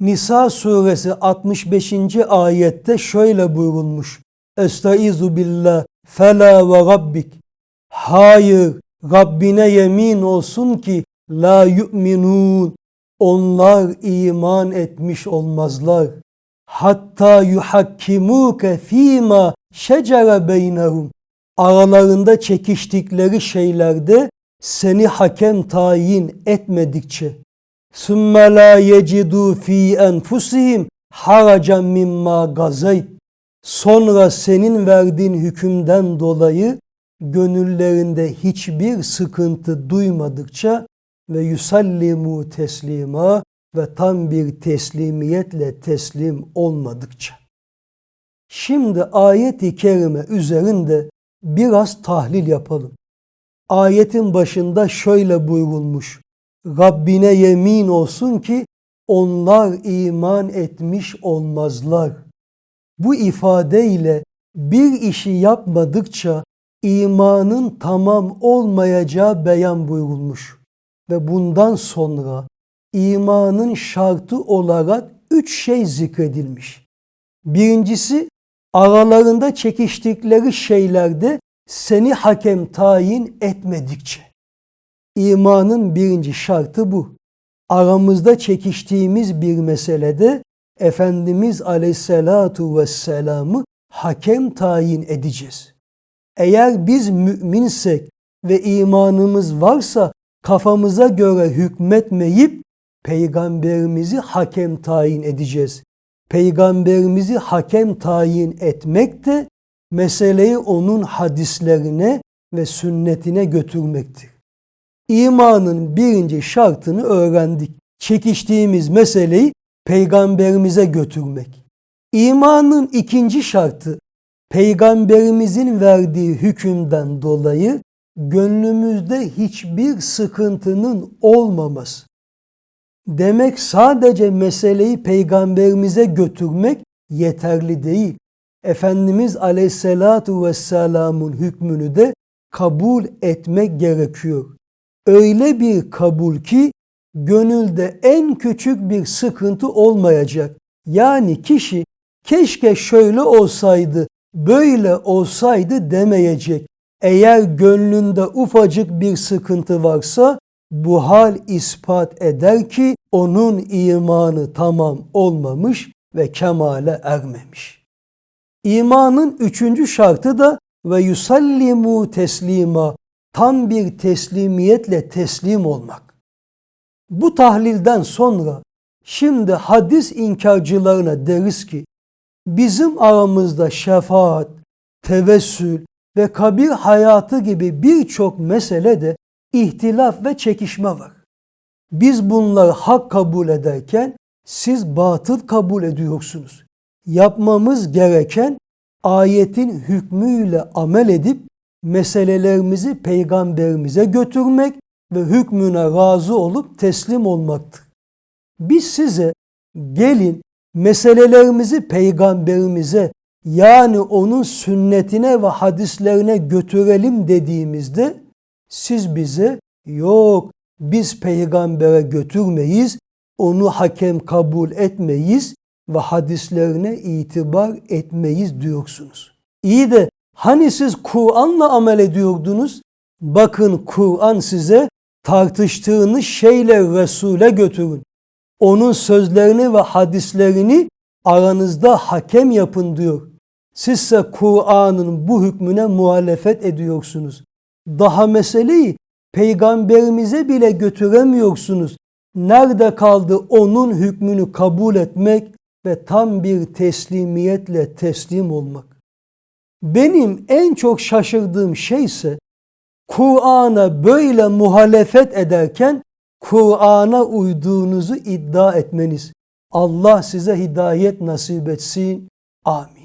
Nisa suresi 65. ayette şöyle buyurulmuş. Estaizu billah fela ve rabbik. Hayır Rabbine yemin olsun ki la yu'minun. Onlar iman etmiş olmazlar. Hatta yuhakkimuke fîmâ şecere beynehum. Aralarında çekiştikleri şeylerde seni hakem tayin etmedikçe. ثُمَّ لَا يَجِدُوا ف۪ي أَنْفُسِهِمْ haracan mimma gazayt. Sonra senin verdiğin hükümden dolayı gönüllerinde hiçbir sıkıntı duymadıkça ve yusallimu teslima ve tam bir teslimiyetle teslim olmadıkça. Şimdi ayet-i kerime üzerinde biraz tahlil yapalım. Ayetin başında şöyle buyurulmuş. Rabbine yemin olsun ki onlar iman etmiş olmazlar. Bu ifadeyle bir işi yapmadıkça imanın tamam olmayacağı beyan buyurulmuş. Ve bundan sonra imanın şartı olarak üç şey zikredilmiş. Birincisi aralarında çekiştikleri şeylerde seni hakem tayin etmedikçe. İmanın birinci şartı bu. Aramızda çekiştiğimiz bir meselede Efendimiz Aleyhisselatu Vesselam'ı hakem tayin edeceğiz. Eğer biz müminsek ve imanımız varsa kafamıza göre hükmetmeyip peygamberimizi hakem tayin edeceğiz. Peygamberimizi hakem tayin etmek de meseleyi onun hadislerine ve sünnetine götürmektir. İmanın birinci şartını öğrendik. Çekiştiğimiz meseleyi peygamberimize götürmek. İmanın ikinci şartı peygamberimizin verdiği hükümden dolayı gönlümüzde hiçbir sıkıntının olmaması. Demek sadece meseleyi peygamberimize götürmek yeterli değil. Efendimiz Aleyhisselatu Vesselam'ın hükmünü de kabul etmek gerekiyor. Öyle bir kabul ki gönülde en küçük bir sıkıntı olmayacak. Yani kişi keşke şöyle olsaydı, böyle olsaydı demeyecek. Eğer gönlünde ufacık bir sıkıntı varsa bu hal ispat eder ki onun imanı tamam olmamış ve kemale ermemiş. İmanın üçüncü şartı da ve yusallimu teslima tam bir teslimiyetle teslim olmak. Bu tahlilden sonra şimdi hadis inkarcılarına deriz ki bizim aramızda şefaat, tevessül ve kabir hayatı gibi birçok meselede ihtilaf ve çekişme var. Biz bunları hak kabul ederken siz batıl kabul ediyorsunuz. Yapmamız gereken ayetin hükmüyle amel edip meselelerimizi peygamberimize götürmek ve hükmüne razı olup teslim olmaktır. Biz size gelin meselelerimizi peygamberimize yani onun sünnetine ve hadislerine götürelim dediğimizde siz bize yok biz peygambere götürmeyiz, onu hakem kabul etmeyiz ve hadislerine itibar etmeyiz diyorsunuz. İyi de hani siz Kur'an'la amel ediyordunuz? Bakın Kur'an size tartıştığınız şeyle Resul'e götürün. Onun sözlerini ve hadislerini aranızda hakem yapın diyor. Sizse Kur'an'ın bu hükmüne muhalefet ediyorsunuz. Daha meseleyi peygamberimize bile götüremiyorsunuz. Nerede kaldı onun hükmünü kabul etmek ve tam bir teslimiyetle teslim olmak? Benim en çok şaşırdığım şey ise Kur'an'a böyle muhalefet ederken Kur'an'a uyduğunuzu iddia etmeniz. Allah size hidayet nasip etsin. Amin.